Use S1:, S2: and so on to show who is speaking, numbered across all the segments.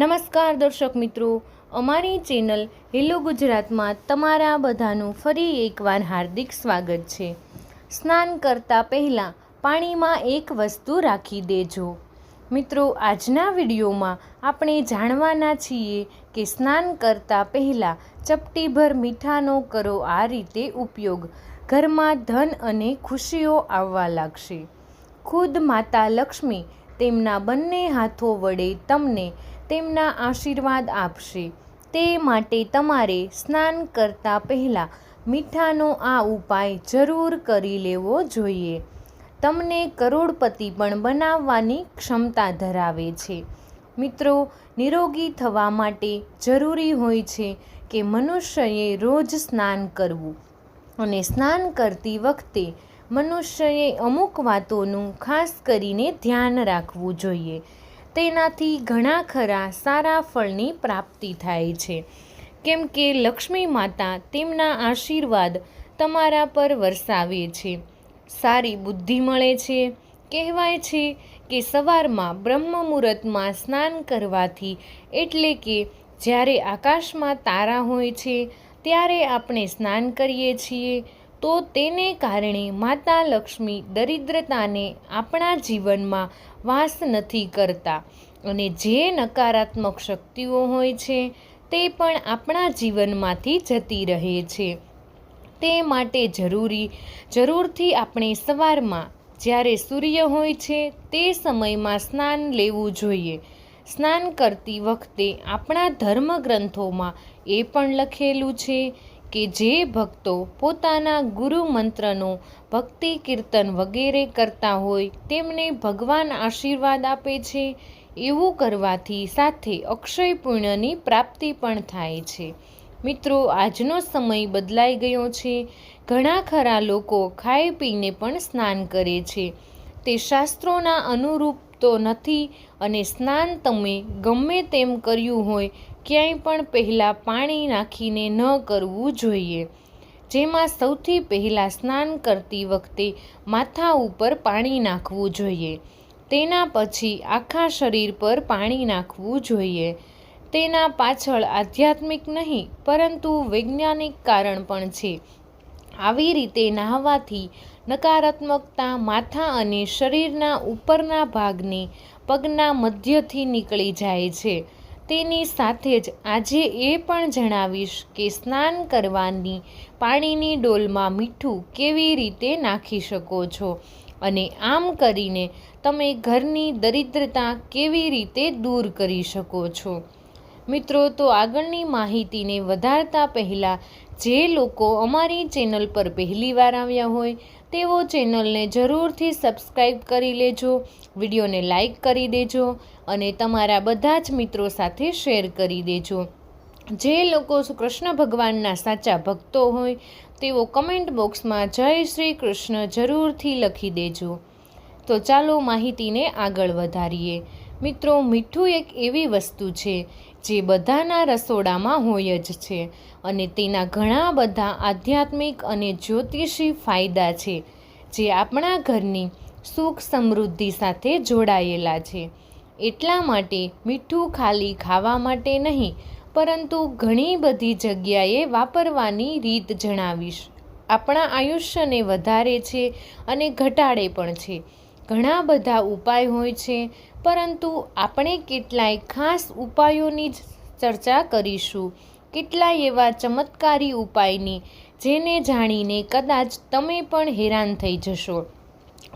S1: નમસ્કાર દર્શક મિત્રો, અમારી ચેનલ હેલો ગુજરાતમાં તમારા બધાનું ફરી એકવાર હાર્દિક સ્વાગત છે. સ્નાન કરતાં પહેલાં પાણીમાં એક વસ્તુ રાખી દેજો. મિત્રો, આજના વિડીયોમાં આપણે જાણવાના છીએ કે સ્નાન કરતાં પહેલાં ચપટીભર મીઠાનો કરો આ રીતે ઉપયોગ. ઘરમાં ધન અને ખુશીઓ આવવા લાગશે. ખુદ માતા લક્ષ્મી તેમના બંને હાથો વડે તમને તેમના આશીર્વાદ આપશે. તે માટે તમારે સ્નાન કરતા પહેલાં મીઠાનો આ ઉપાય જરૂર કરી લેવો જોઈએ. તમને કરોડપતિ પણ બનાવવાની ક્ષમતા ધરાવે છે. મિત્રો, નિરોગી થવા માટે જરૂરી હોય છે કે મનુષ્યએ રોજ સ્નાન કરવું અને સ્નાન કરતી વખતે મનુષ્યએ અમુક વાતોનું ખાસ કરીને ધ્યાન રાખવું જોઈએ. તેનાથી ઘણા ખરા સારા ફળની પ્રાપ્તિ થાય છે. કેમ કે લક્ષ્મી માતા તેમના આશીર્વાદ તમારા પર વરસાવે છે. સારી બુદ્ધિ મળે છે. કહેવાય છે કે સવારમાં બ્રહ્મ મુહૂર્તમાં સ્નાન કરવાથી એટલે કે જ્યારે આકાશમાં તારા હોય છે, ત્યારે આપણે સ્નાન કરીએ છીએ, તો તેને કારણે માતા લક્ષ્મી દરિદ્રતાને આપણા જીવનમાં વાસ નથી કરતા. અને જે નકારાત્મક શક્તિઓ હોય છે, તે પણ આપણા જીવનમાંથી જતી રહે છે. તે માટે જરૂરી, જરૂરથી આપણે સવારમાં જ્યારે સૂર્ય હોય છે, તે સમયમાં સ્નાન લેવું જોઈએ. સ્નાન કરતી વખતે આપણા ધર્મગ્રંથોમાં એ પણ લખેલું છે કે જે ભક્તો પોતાના ગુરુ મંત્રનો ભક્તિ કીર્તન વગેરે કરતા હોય તેમને ભગવાન આશીર્વાદ આપે છે. એવું કરવાથી સાથે અક્ષય પુણ્યની પ્રાપ્તિ પણ થાય છે. મિત્રો, આજનો સમય બદલાઈ ગયો છે. ઘણા ખરા લોકો ખાઈ પીને પણ સ્નાન કરે છે. તે શાસ્ત્રોના અનુરૂપ તો નથી અને સ્નાન તમે ગમે તેમ કર્યું હોય, ક્યાંય પણ પહેલાં પાણી નાખીને ન કરવું જોઈએ. જેમાં સૌથી પહેલાં સ્નાન કરતી વખતે માથા ઉપર પાણી નાખવું જોઈએ. તેના પછી આખા શરીર પર પાણી નાખવું જોઈએ. તેના પાછળ આધ્યાત્મિક નહીં, પરંતુ વૈજ્ઞાનિક કારણ પણ છે. આવી રીતે નહાવાથી નકારાત્મકતા માથા અને શરીરના ઉપરના ભાગની પગના મધ્યથી નીકળી જાય છે. તેની સાથે જ આજે એ પણ જણાવીશ કે સ્નાન કરવાની પાણીની ડોલમાં મીઠું કેવી રીતે નાખી શકો છો અને આમ કરીને તમે ઘરની દરિદ્રતા કેવી રીતે દૂર કરી શકો છો. મિત્રો, તો આગળની માહિતીને વધારતા પહેલાં જે લોકો અમારી ચેનલ પર પહેલીવાર આવ્યા હોય તેઓ ચેનલને જરૂરથી સબસ્ક્રાઈબ કરી લેજો, વિડીયોને લાઈક કરી દેજો અને તમારા બધા જ મિત્રો સાથે શેર કરી દેજો. જે લોકો કૃષ્ણ ભગવાનના સાચા ભક્તો હોય, તેઓ કમેન્ટ બોક્સમાં જય શ્રી કૃષ્ણ જરૂરથી લખી દેજો. તો ચાલો માહિતીને આગળ વધારીએ. મિત્રો, મીઠું એક એવી વસ્તુ છે જે બધાના રસોડામાં હોય જ છે અને તેના ઘણા બધા આધ્યાત્મિક અને જ્યોતિષી ફાયદા છે, જે આપણા ઘરની સુખ સમૃદ્ધિ સાથે જોડાયેલા છે. એટલા માટે મીઠું ખાલી ખાવા માટે નહીં, પરંતુ ઘણી બધી જગ્યાએ વાપરવાની રીત જણાવીશ. આપણા આયુષ્યને વધારે છે અને ઘટાડે પણ છે. ઘણા બધા ઉપાય હોય છે, પરંતુ આપણે કેટલાય ખાસ ઉપાયોની જ ચર્ચા કરીશું. કેટલાય એવા ચમત્કારી ઉપાયની, જેને જાણીને કદાચ તમે પણ હેરાન થઈ જશો.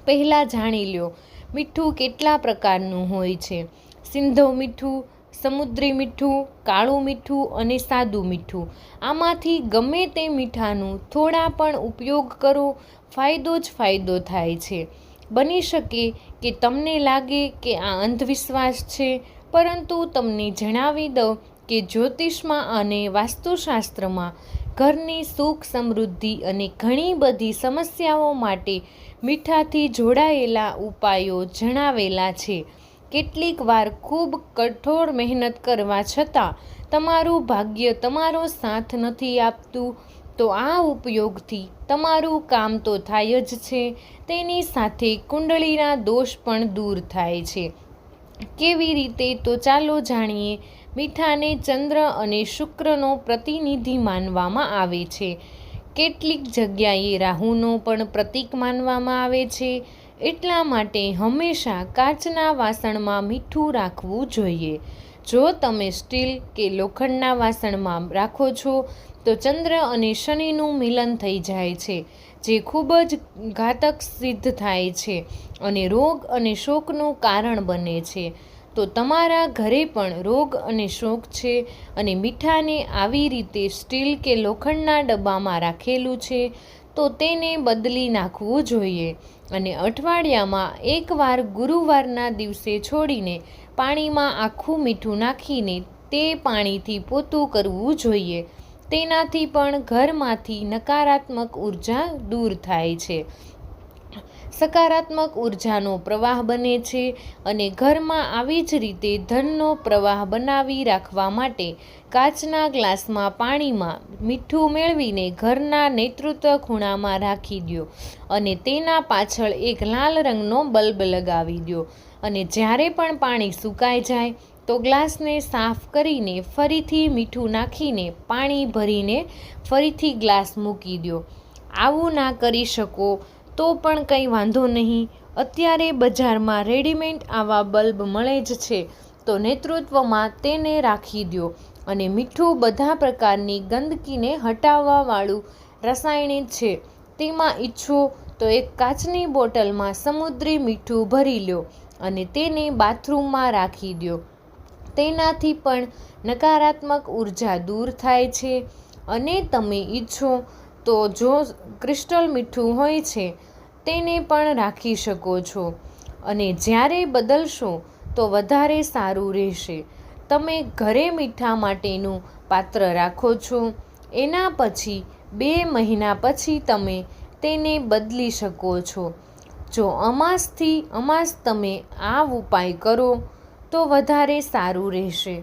S1: પહેલાં જાણી લો મીઠું કેટલા પ્રકારનું હોય છે? સિંધો મીઠું, સમુદ્રી મીઠું, કાળું મીઠું અને સાદું મીઠું. આમાંથી ગમે તે મીઠાનું થોડા પણ ઉપયોગ કરો, ફાયદો જ ફાયદો થાય છે. બની શકે કે તમને લાગે કે આ અંધવિશ્વાસ છે, પરંતુ તમને જણાવી દઉં કે જ્યોતિષમાં અને વાસ્તુશાસ્ત્રમાં ઘરની સુખ સમૃદ્ધિ અને ઘણી બધી સમસ્યાઓ માટે મીઠાથી જોડાયેલા ઉપાયો જણાવેલા છે. કેટલીક વાર ખૂબ કઠોર મહેનત કરવા છતાં તમારું ભાગ્ય તમારો સાથ નથી આપતું, તો આ ઉપયોગથી તમારું કામ તો થાય જ છે તેની સાથે કુંડળીના દોષ પણ દૂર થાય છે. કેવી રીતે? તો ચાલો જાણીએ. મીઠાને ચંદ્ર અને શુક્રનો પ્રતિનિધિ માનવામાં આવે છે. કેટલીક જગ્યાએ રાહુનો પણ પ્રતીક માનવામાં આવે છે. એટલા માટે હંમેશા કાચના વાસણમાં મીઠું રાખવું જોઈએ. જો તમે સ્ટીલ કે લોખંડના વાસણમાં રાખો છો, તો ચંદ્ર અને શનિનું મિલન થઈ જાય છે. જે ખૂબ જ ઘાતક સિદ્ધ થાય છે અને રોગ અને શોકનું કારણ બને છે. તો તમારા ઘરે પણ રોગ અને શોક છે અને મીઠાને આવી રીતે સ્ટીલ કે લોખંડના ડબ્બામાં રાખેલું છે, તો તેને બદલી નાખવું જોઈએ અને અઠવાડિયામાં એકવાર ગુરુવારના દિવસે છોડીને પાણીમાં આખું મીઠું નાખીને તે પાણીથી પોતું કરવું જોઈએ. તેનાથી પણ ઘરમાંથી નકારાત્મક ઊર્જા દૂર થાય છે. સકારાત્મક ઉર્જાનો પ્રવાહ બને છે અને ઘરમાં આવી જ રીતે ધનનો પ્રવાહ બનાવી રાખવા માટે કાચના ગ્લાસમાં પાણીમાં મીઠું મેળવીને ઘરના નેતૃત્વ ખૂણામાં રાખી દો અને તેના પાછળ એક લાલ રંગનો બલ્બ લગાવી દો અને જ્યારે પણ પાણી સુકાઈ જાય તો ગ્લાસને સાફ કરીને ફરીથી મીઠું નાખીને પાણી ભરીને ફરીથી ગ્લાસ મૂકી દો આવું ના કરી શકો તો પણ કંઈ વાંધો નહીં. અત્યારે બજારમાં રેડીમેડ આવા બલ્બ મળે જ છે. તો નેતૃત્વમાં તેને રાખી દો અને મીઠું બધા પ્રકારની ગંદકીને હટાવવાવાળું રસાયણિક છે. તેમાં ઈચ્છો તો એક કાચની બોટલમાં સમુદ્રી મીઠું ભરી લો અને તેને બાથરૂમમાં રાખી દો તેનાથી પણ નકારાત્મક ઊર્જા દૂર થાય છે. અને તમે ઈચ્છો તો જો ક્રિસ્ટલ મીઠું હોય છે, તેને પણ રાખી શકો છો. અને જ્યારે બદલશો તો વધારે સારું રહેશે. તમે ઘરે મીઠા માટેનું પાત્ર રાખો છો. એના પછી, બે મહિના પછી તમે તેને બદલી શકો છો. જો અમાસથી અમાસ તમે આ ઉપાય કરો તો વધારે સારું રહેશે.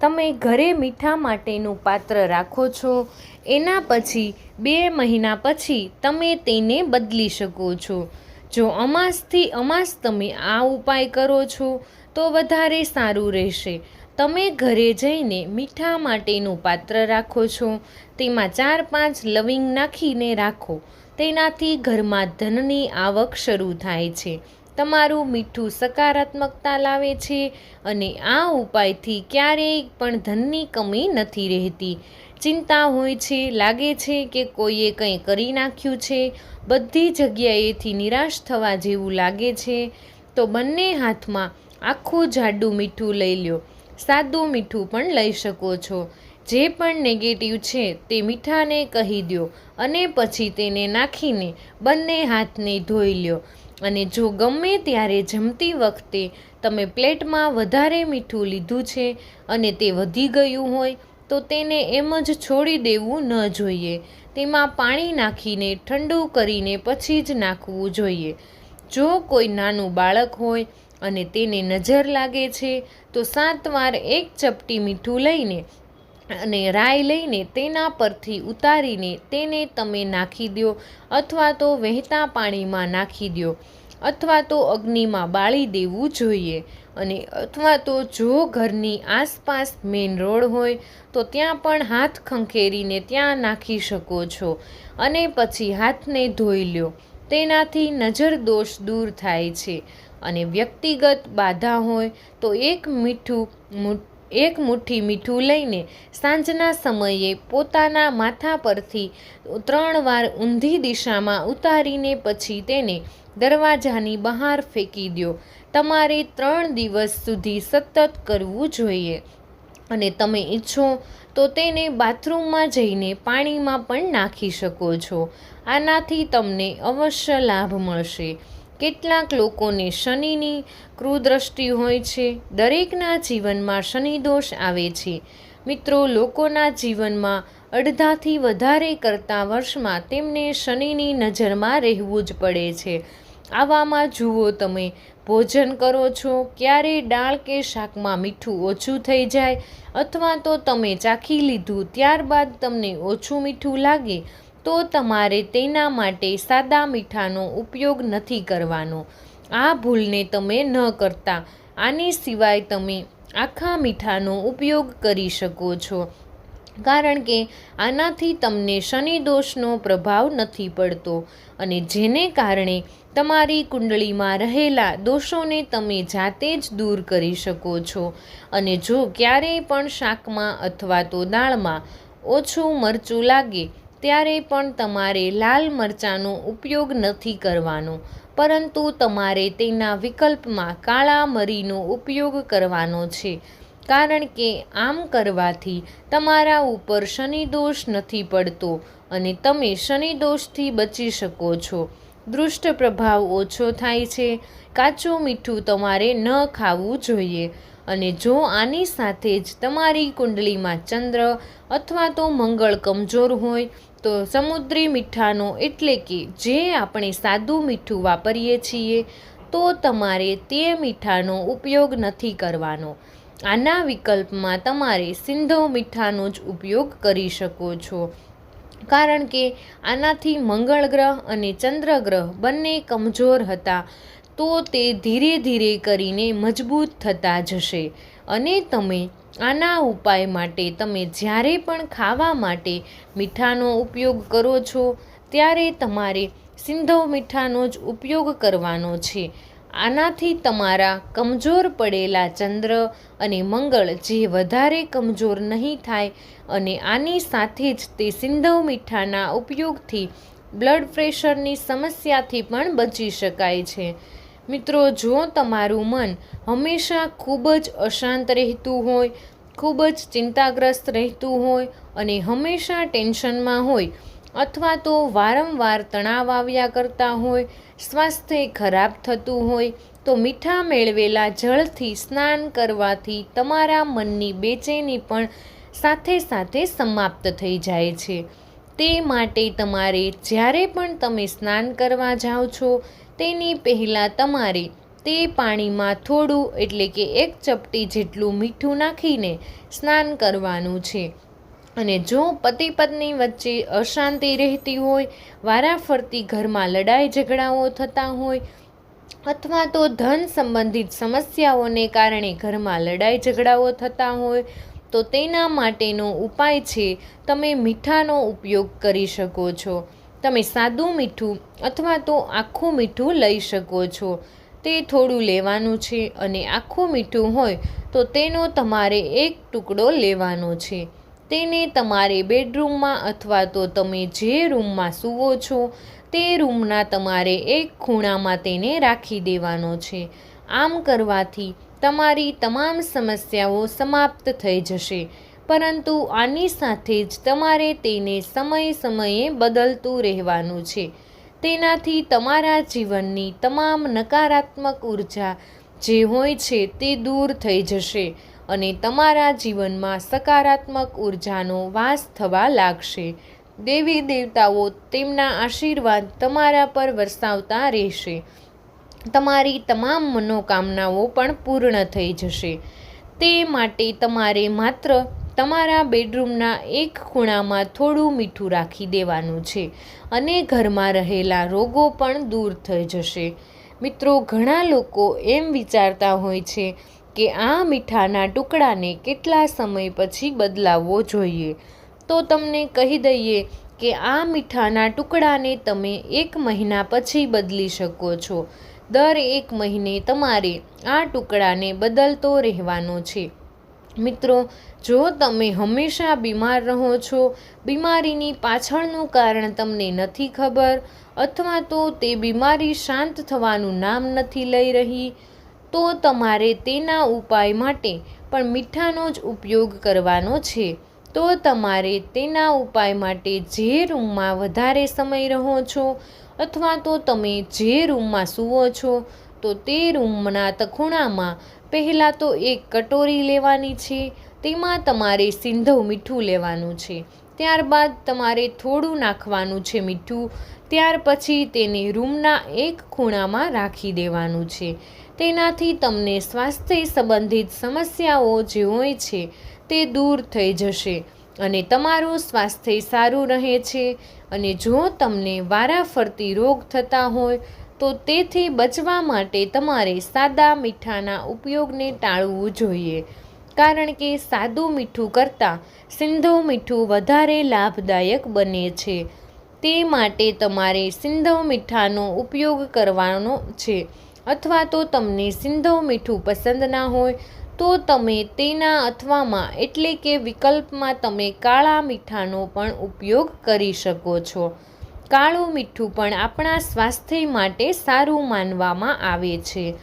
S1: તમે ઘરે મીઠા માટેનું પાત્ર રાખો છો, એના પછી બે મહિના પછી તમે તેને બદલી શકો છો. જો અમાસથી અમાસ તમે આ ઉપાય કરો છો, તો વધારે સારું રહેશે. તમે ઘરે જઈને મીઠા માટેનું પાત્ર રાખો છો, તેમાં ચાર પાંચ લવિંગ નાખીને રાખો. તેનાથી ઘરમાં ધનની આવક શરૂ થાય છે. તમારું મીઠું સકારાત્મકતા લાવે છે અને આ ઉપાયથી ક્યારેય પણ ધનની કમી નથી રહેતી. ચિંતા હોય છે, લાગે છે કે કોઈએ કંઈ કરી નાખ્યું છે, બધી જગ્યાએથી નિરાશ થવા જેવું લાગે છે, તો બંને હાથમાં આખું જાડું મીઠું લઈ લો. સાદું મીઠું પણ લઈ શકો છો. જે પણ નેગેટિવ છે તે મીઠાને કહી દો અને પછી તેને નાખીને બંને હાથને ધોઈ લો. અને જો ગમે ત્યારે જમતી વખતે તમે પ્લેટમાં વધારે મીઠું લીધું છે અને તે વધી ગયું હોય, તો તેને એમ જ છોડી દેવું ન જોઈએ. તેમાં પાણી નાખીને ઠંડુ કરીને પછી જ નાખવું જોઈએ. જો કોઈ નાનું બાળક હોય અને તેને નજર લાગે છે, તો સાત વાર એક ચપટી મીઠું લઈને અને રાઈ લઈને તેના પરથી ઉતારીને તેને તમે નાખી દો અથવા તો વહેતા પાણીમાં નાખી દો અથવા તો અગ્નિમાં બાળી દેવું જોઈએ. અને અથવા તો જો ઘરની આસપાસ મેઇન રોડ હોય તો ત્યાં પણ હાથ ખંખેરીને ત્યાં નાખી શકો છો અને પછી હાથને ધોઈ લો તેનાથી નજર દોષ દૂર થાય છે. અને વ્યક્તિગત બાધા હોય તો એક મીઠું એક મુઠ્ઠી મીઠું લઈને સાંજના સમયે પોતાના માથા પરથી ત્રણ વાર ઊંધી દિશામાં ઉતારીને પછી તેને દરવાજાની બહાર ફેંકી દો તમારે ત્રણ દિવસ સુધી સતત કરવું જોઈએ. અને તમે ઈચ્છો તો તેને બાથરૂમમાં જઈને પાણીમાં પણ નાખી શકો છો. આનાથી તમને અવશ્ય લાભ મળશે. કેટલાક લોકોને શનિની ક્રુદ્રષ્ટિ હોય છે. દરેકના જીવનમાં શનિ દોષ આવે છે. મિત્રો, લોકોના જીવનમાં અડધાથી વધારે કરતા વર્ષમાં તેમને શનિની નજરમાં રહેવું જ પડે છે. આવામાં જુઓ તમે, ભોજન કરો છો, ક્યારે દાળ કે શાકમાં મીઠું ઓછું થઈ જાય અથવા તો તમે ચાખી લીધું, ત્યારબાદ તમને ઓછું મીઠું લાગે તો તમારે તેના માટે સાદા મીઠાનો ઉપયોગ નથી કરવાનો. આ ભૂલને તમે ન કરતા. આની સિવાય તમે આખા મીઠાનો ઉપયોગ કરી શકો છો. કારણ કે આનાથી તમને શનિ દોષનો પ્રભાવ નથી પડતો અને જેને કારણે તમારી કુંડળીમાં રહેલા દોષોને તમે જાતે જ દૂર કરી શકો છો. અને જો ક્યારેય પણ શાકમાં અથવા તો દાળમાં ઓછું મરચું લાગે ત્યારે પણ તમારે લાલ મરચાંનો ઉપયોગ નથી કરવાનો, પરંતુ તમારે તેના વિકલ્પમાં કાળા મરીનો ઉપયોગ કરવાનો છે. કારણ કે આમ કરવાથી તમારા ઉપર શનિદોષ નથી પડતો અને તમે શનિદોષથી બચી શકો છો. દૃષ્ટ પ્રભાવ ઓછો થાય છે. કાચું મીઠું તમારે ન ખાવું જોઈએ અને જો આની સાથે જ તમારી કુંડલીમાં ચંદ્ર અથવા તો મંગળ કમજોર હોય તો સમુદ્રી મીઠાનો એટલે કે જે આપણે સાદું મીઠું વાપરીએ છીએ, તો તમારે તે મીઠાનો ઉપયોગ નથી કરવાનો. આના વિકલ્પમાં તમારે સિંધો મીઠાનો જ ઉપયોગ કરી શકો છો. કારણ કે આનાથી મંગળ ગ્રહ અને ચંદ્ર ગ્રહ બંને કમજોર હતા, તો તે ધીરે ધીરે કરીને મજબૂત થતા જશે. અને તમે આના ઉપાય માટે તમે જ્યારે પણ ખાવા માટે મીઠાનો ઉપયોગ કરો છો, ત્યારે તમારે સિંધવ મીઠાનો જ ઉપયોગ કરવાનો છે. આનાથી તમારા કમજોર પડેલા ચંદ્ર અને મંગળ જે વધારે કમજોર નહીં થાય અને આની સાથે જ તે સિંધવ મીઠાના ઉપયોગથી બ્લડ પ્રેશરની સમસ્યાથી પણ બચી શકાય છે. મિત્રો, જો તમારું મન હંમેશા ખૂબ જ અશાંત રહેતું હોય, ખૂબ જ ચિંતાગ્રસ્ત રહેતું હોય અને હંમેશા ટેન્શનમાં હોય અથવા તો વારંવાર તણાવ આવ્યા કરતા હોય, સ્વાસ્થ્ય ખરાબ થતું હોય, તો મીઠા મેળવેલા જળથી સ્નાન કરવાથી તમારા મનની બેચેની પણ સાથે સાથે સમાપ્ત થઈ જાય છે. તે માટે તમારે જ્યારે પણ તમે સ્નાન કરવા જાઓ છો તેની પહેલાં તમારે તે પાણીમાં થોડું, એટલે કે એક ચપટી જેટલું મીઠું નાખીને સ્નાન કરવાનું છે. અને જો પતિ પત્ની વચ્ચે અશાંતિ રહેતી હોય, વારાફરતી ઘરમાં લડાઈ ઝઘડાઓ થતા હોય, અથવા તો ધન સંબંધિત સમસ્યાઓને કારણે ઘરમાં લડાઈ ઝઘડાઓ થતા હોય, તો તેના માટેનો ઉપાય છે, તમે મીઠાનો ઉપયોગ કરી શકો છો. તમે સાદું મીઠું અથવા તો આખું મીઠું લઈ શકો છો. તે થોડું લેવાનું છે અને આખું મીઠું હોય તો તેનો તમારે એક ટુકડો લેવાનો છે. તેને તમારે બેડરૂમમાં અથવા તો તમે જે રૂમમાં સૂવો છો તે રૂમના તમારે એક ખૂણામાં તેને રાખી દેવાનો છે. આમ કરવાથી તમારી તમામ સમસ્યાઓ સમાપ્ત થઈ જશે. પરંતુ આની સાથે જ તમારે તેને સમય સમયે બદલતું રહેવાનું છે. તેનાથી તમારા જીવનની તમામ નકારાત્મક ઊર્જા જે હોય છે તે દૂર થઈ જશે અને તમારા જીવનમાં સકારાત્મક ઉર્જાનો વાસ થવા લાગશે. દેવી દેવતાઓ તેમના આશીર્વાદ તમારા પર વરસાવતા રહેશે. તમારી તમામ મનોકામનાઓ પણ પૂર્ણ થઈ જશે. તે માટે તમારે માત્ર તમારા બેડરૂમના એક ખૂણામાં થોડું મીઠું રાખી દેવાનું છે અને ઘરમાં રહેલા રોગો પણ દૂર થઈ જશે. મિત્રો, ઘણા લોકો એમ વિચારતા હોય છે કે આ મીઠાના ટુકડાને કેટલા સમય પછી બદલાવવો જોઈએ. તો તમને કહી દઈએ કે આ મીઠાના ટુકડાને તમે એક મહિના પછી બદલી શકો છો. દર એક મહિને તમારે આ ટુકડાને બદલતો રહેવાનો છે. મિત્રો, જો તમે હંમેશા બીમાર રહો છો, બીમારીની પાછળનું કારણ તમને નથી ખબર, અથવા તો તે બીમારી શાંત થવાનું નામ નથી લઈ રહી, તો તમારે તેના ઉપાય માટે પણ મીઠાનો જ ઉપયોગ કરવાનો છે. તો તમારે તેના ઉપાય માટે જે રૂમમાં વધારે સમય રહો છો, અથવા તો તમે જે રૂમમાં સૂવો છો, તો તે રૂમના તખુણામાં પહેલાં તો એક કટોરી લેવાની છે, તેમાં તમારે સિંધવ મીઠું લેવાનું છે, ત્યારબાદ તમારે થોડું નાખવાનું છે મીઠું, ત્યાર પછી તેને રૂમના એક ખૂણામાં રાખી દેવાનું છે. તેનાથી તમને સ્વાસ્થ્ય સંબંધિત સમસ્યાઓ જે હોય છે, તે દૂર થઈ જશે અને તમારું સ્વાસ્થ્ય સારું રહે છે અને જો તમને વારાફરતી રોગ થતા હોય તો તેથી બચવા માટે તમારે સાદા મીઠાના ઉપયોગને ટાળવું જોઈએ. કારણ કે સાદું મીઠું કરતાં સિંધવ મીઠું વધારે લાભદાયક બને છે. તે માટે તમારે સિંધવ મીઠાનો ઉપયોગ કરવાનો છે. અથવા તો તમને સિંધવ મીઠું પસંદ ના હોય, તો તમે તેના અથવામાં એટલે કે વિકલ્પમાં તમે કાળા મીઠાનો પણ ઉપયોગ કરી શકો છો. કાળું મીઠું પણ આપણા સ્વાસ્થ્ય માટે સારું માનવામાં આવે છે.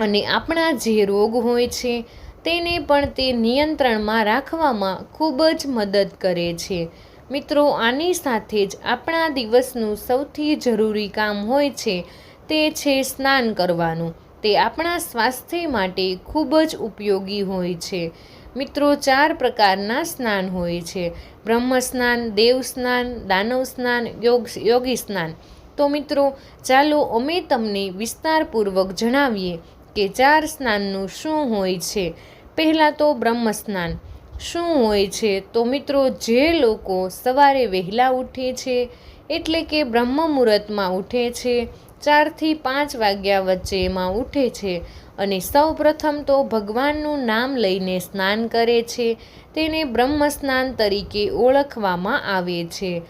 S1: અને આપણા જે રોગ હોય છે, તેને પણ તે નિયંત્રણમાં રાખવામાં ખૂબ જ મદદ કરે છે. મિત્રો, આની સાથે જ આપણા દિવસનું સૌથી જરૂરી કામ હોય છે તે છે સ્નાન કરવાનું. તે આપણા સ્વાસ્થ્ય માટે ખૂબ જ ઉપયોગી હોય છે. મિત્રો, ચાર પ્રકારના સ્નાન હોય છે. બ્રહ્મ સ્નાન, દેવ સ્નાન, દાનવ સ્નાન, યોગ યોગી સ્નાન. તો મિત્રો, ચાલો અમે તમને વિસ્તારપૂર્વક જણાવીએ કે ચાર સ્નાનનું શું હોય છે. પહેલાં તો બ્રહ્મ સ્નાન. શું હોય છે? તો મિત્રો, જે લોકો સવારે વહેલા ઉઠે છે, એટલે કે બ્રહ્મ મુહૂર્તમાં ઉઠે છે ચારથી પાંચ વાગ્યા વચ્ચે એમાં ઉઠે છે અને સૌ પ્રથમ તો ભગવાનનું નામ લઈને સ્નાન કરે છે. તેને બ્રહ્મ સ્નાન તરીકે ઓળખવામાં આવે છે.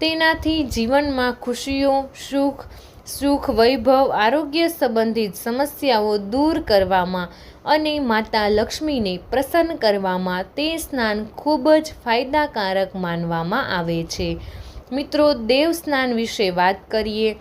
S1: તેનાથી જીવનમાં ખુશીઓ, સુખ સુખ વૈભવ, આરોગ્ય સંબંધિત સમસ્યાઓ દૂર કરવામાં અને માતા લક્ષ્મીને પ્રસન્ન કરવામાં તે સ્નાન ખૂબ જ ફાયદાકારક માનવામાં આવે છે. મિત્રો, દેવ સ્નાન વિશે વાત કરીએ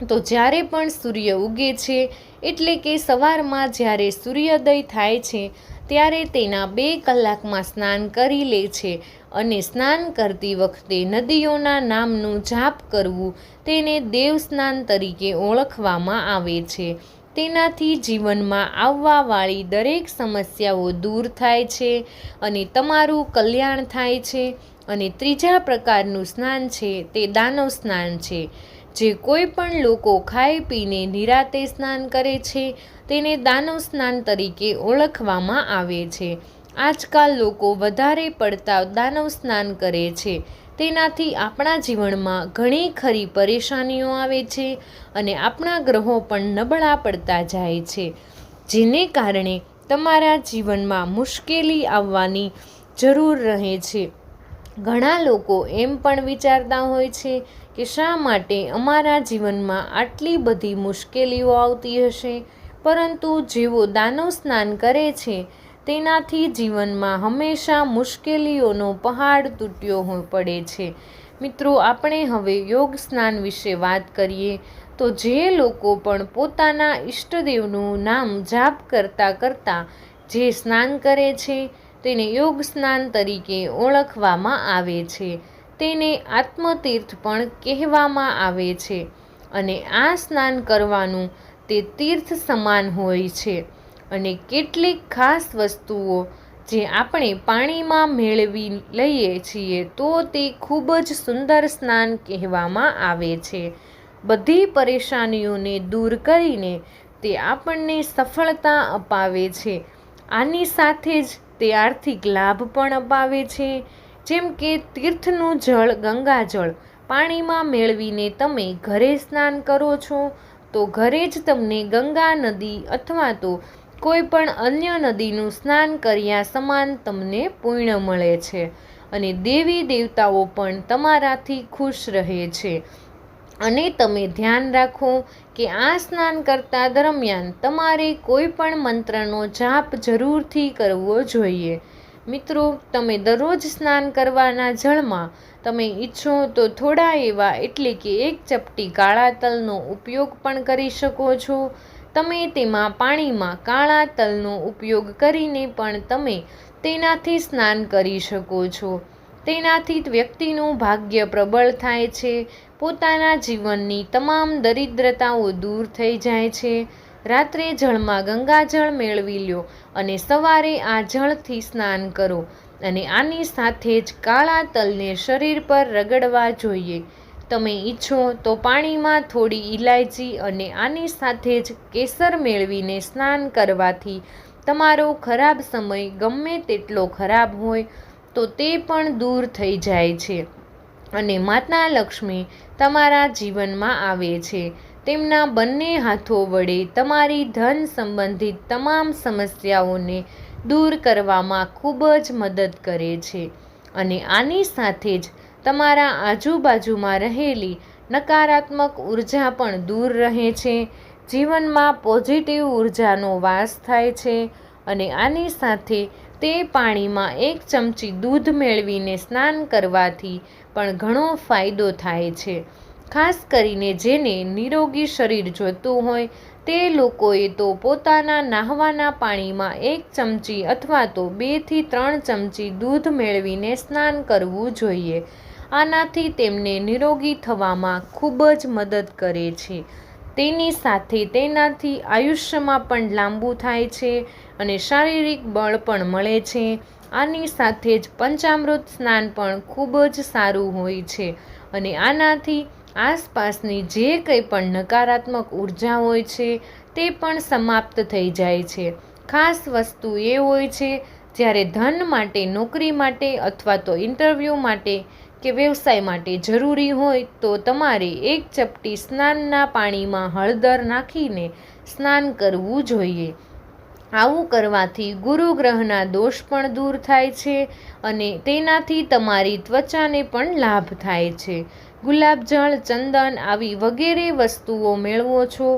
S1: તો જ્યારે પણ સૂર્ય ઉગે છે, એટલે કે સવારમાં જ્યારે સૂર્યોદય થાય છે, ત્યારે તેના બે કલાકમાં સ્નાન કરી લે છે અને સ્નાન કરતી વખતે નદીઓના નામનું જાપ કરવું તેને દેવ સ્નાન તરીકે ઓળખવામાં આવે છે. તેનાથી જીવનમાં આવવાવાળી દરેક સમસ્યાઓ દૂર થાય છે અને તમારું કલ્યાણ થાય છે અને ત્રીજા પ્રકારનું સ્નાન છે તે દાનવ સ્નાન છે. જે કોઈ પણ લોકો ખાઈ પીને નિરાતે સ્નાન કરે છે, તેને દાનવ સ્નાન તરીકે ઓળખવામાં આવે છે. આજકાલ લોકો વધારે પડતા દાનવ સ્નાન કરે છે. તેનાથી આપણા જીવનમાં ઘણી ખરી પરેશાનીઓ આવે છે અને આપણા ગ્રહો પણ નબળા પડતા જાય છે. જેને કારણે તમારા જીવનમાં મુશ્કેલી આવવાની જરૂર રહે છે. ઘણા લોકો એમ પણ વિચારતા હોય છે કે શા માટે અમારા જીવનમાં આટલી બધી મુશ્કેલીઓ આવતી હશે? પરંતુ જેઓ દાનવ સ્નાન કરે છે, તેનાથી જીવનમાં હંમેશા મુશ્કેલીઓનો પહાડ તૂટ્યો પડે છે. મિત્રો, આપણે હવે યોગ સ્નાન વિશે વાત કરીએ તો જે લોકો પણ પોતાના ઈષ્ટદેવનું નામ જાપ કરતાં કરતાં જે સ્નાન કરે છે તેને યોગ સ્નાન તરીકે ઓળખવામાં આવે છે. તેને આત્મતીર્થ પણ કહેવામાં આવે છે અને આ સ્નાન કરવાનું તે તીર્થ સમાન હોય છે અને કેટલીક ખાસ વસ્તુઓ જે આપણે પાણીમાં મેળવી લઈએ છીએ તો તે ખૂબ જ સુંદર સ્નાન કહેવામાં આવે છે. બધી પરેશાનીઓને દૂર કરીને તે આપણને સફળતા અપાવે છે. આની સાથે જ તે આર્થિક લાભ પણ અપાવે છે. જેમ કે તીર્થનું જળ, ગંગાજળ પાણીમાં મેળવીને તમે ઘરે સ્નાન કરો છો, તો ઘરે જ તમને ગંગા નદી અથવા તો કોઈ પણ અન્ય નદીનું સ્નાન કર્યા સમાન તમને પુણ્ય મળે છે અને દેવી દેવતાઓ પણ તમારાથી ખુશ રહે છે. અને તમે ધ્યાન રાખો કે આ સ્નાન કરતા દરમિયાન તમારે કોઈ પણ મંત્રનો જાપ જરૂરથી કરવો જોઈએ. મિત્રો, તમે દરરોજ સ્નાન કરવાના જળમાં તમે ઈચ્છો તો થોડા એવા એટલે કે એક ચપટી કાળા તલનો ઉપયોગ પણ કરી શકો છો. તમે તેમાં પાણીમાં કાળા તલનો ઉપયોગ કરીને પણ તમે તેનાથી સ્નાન કરી શકો છો. તેનાથી વ્યક્તિનું ભાગ્ય પ્રબળ થાય છે. પોતાના જીવનની તમામ દરિદ્રતાઓ દૂર થઈ જાય છે. રાત્રે જળમાં ગંગાજળ મેળવી લ્યો અને સવારે આ જળથી સ્નાન કરો અને આની સાથે જ કાળા તલને શરીર પર રગડવા જોઈએ. તમે ઈચ્છો તો પાણીમાં થોડી ઇલાયચી અને આની સાથે જ કેસર મેળવીને સ્નાન કરવાથી તમારો ખરાબ સમય ગમે તેટલો ખરાબ હોય તો તે પણ દૂર થઈ જાય છે. અને માતા લક્ષ્મી તમારા જીવનમાં આવે છે. તેમના બંને હાથો વડે તમારી ધન સંબંધિત તમામ સમસ્યાઓને દૂર કરવામાં ખૂબ જ મદદ કરે છે અને આની સાથે જ તમારા આજુબાજુમાં રહેલી નકારાત્મક ઊર્જા પણ દૂર રહે છે. જીવનમાં પોઝિટિવ ઉર્જાનો વાસ થાય છે અને આની સાથે તે પાણીમાં એક ચમચી દૂધ મેળવીને સ્નાન કરવાથી પણ ઘણો ફાયદો થાય છે. ખાસ કરીને જેને નિરોગી શરીર જોતું હોય, તે લોકોએ તો પોતાના નાહવાના પાણીમાં એક ચમચી અથવા તો બેથી ત્રણ ચમચી દૂધ મેળવીને સ્નાન કરવું જોઈએ. આનાથી તેમને નિરોગી થવામાં ખૂબ જ મદદ કરે છે. તેની સાથે તેનાથી આયુષ્યમાં પણ લાંબુ થાય છે અને શારીરિક બળ પણ મળે છે. આની સાથે જ પંચામૃત સ્નાન પણ ખૂબ જ સારું હોય છે. અને આનાથી આસપાસની જે કંઈ પણ નકારાત્મક ઊર્જા હોય છે, તે પણ સમાપ્ત થઈ જાય છે. ખાસ વસ્તુ એ હોય છે, જ્યારે ધન માટે, નોકરી માટે અથવા તો ઇન્ટરવ્યૂ માટે કે વ્યવસાય માટે જરૂરી હોય, તો તમારે એક ચપટી સ્નાનના પાણીમાં હળદર નાખીને સ્નાન કરવું જોઈએ. આવું કરવાથી ગુરુ ગ્રહના દોષ પણ દૂર થાય છે અને તેનાથી તમારી ત્વચાને પણ લાભ થાય છે. ગુલાબજળ ચંદન આવી વગેરે વસ્તુઓ મેળવો છો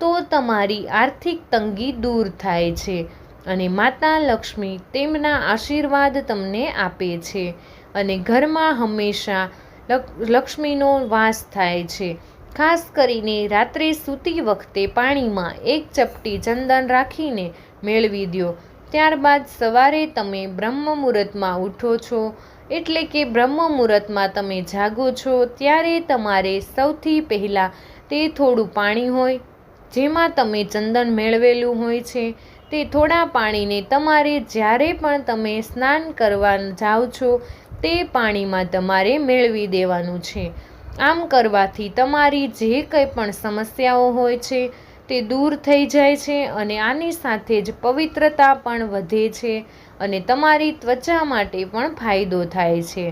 S1: તો તમારી આર્થિક તંગી દૂર થાય છે અને માતા લક્ષ્મી તેમના આશીર્વાદ તમને આપે છે અને ઘરમાં હંમેશા લક્ષ્મીનો વાસ થાય છે. ખાસ કરીને રાત્રે સૂતી વખતે પાણીમાં એક ચપટી ચંદન રાખીને મેળવી દો ત્યારબાદ સવારે તમે બ્રહ્મ મુહૂર્તમાં ઉઠો છો. એટલે કે બ્રહ્મ મુહૂર્તમાં તમે જાગો છો, ત્યારે તમારે સૌથી પહેલાં તે થોડું પાણી હોય, જેમાં તમે ચંદન મેળવેલું હોય છે. તે થોડા પાણીને તમારે જ્યારે પણ તમે સ્નાન કરવા જાઓ છો, તે પાણીમાં તમારે મેળવી દેવાનું છે. આમ કરવાથી તમારી જે કંઈ પણ સમસ્યાઓ હોય છે તે દૂર થઈ જાય છે અને આની સાથે જ પવિત્રતા પણ વધે છે અને તમારી ત્વચા માટે પણ ફાયદો થાય છે.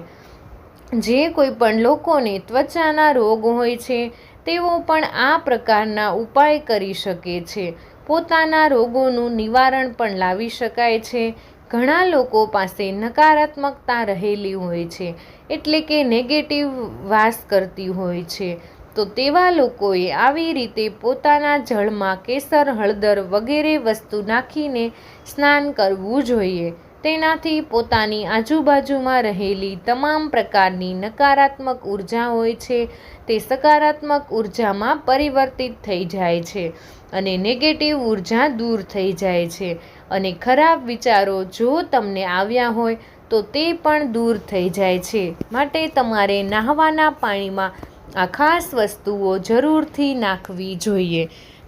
S1: જે કોઈ પણ લોકોને ત્વચાના રોગ હોય છે, તેઓ પણ આ પ્રકારના ઉપાય કરી શકે છે. પોતાના રોગોનું નિવારણ પણ લાવી શકાય છે. ઘણા લોકો પાસે નકારાત્મકતા રહેલી હોય છે, એટલે કે નેગેટિવ વાસ કરતી હોય છે. તો તેવા લોકોએ આવી રીતે પોતાના જળમાં કેસર, હળદર વગેરે વસ્તુ નાખીને સ્નાન કરવું જોઈએ. તેનાથી પોતાની આજુબાજુમાં રહેલી તમામ પ્રકારની નકારાત્મક ઊર્જા હોય છે. તે સકારાત્મક ઉર્જામાં પરિવર્તિત થઈ જાય છે અને નેગેટિવ ઊર્જા દૂર થઈ જાય છે. અને ખરાબ વિચારો જો તમને આવ્યા હોય તો તે પણ દૂર થઈ જાય છે. માટે તમારે નાહવાના પાણીમાં આ ખાસ વસ્તુઓ જરૂરથી નાખવી જોઈએ.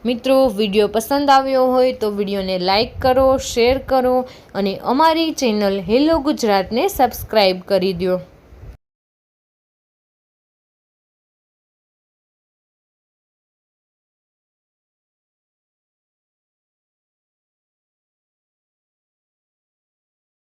S1: મિત્રો, વીડિયો પસંદ આવ્યો હોય તો વિડીયોને લાઇક કરો, શેર કરો અને અમારી ચેનલ હેલો ગુજરાતને સબસ્ક્રાઈબ કરી દો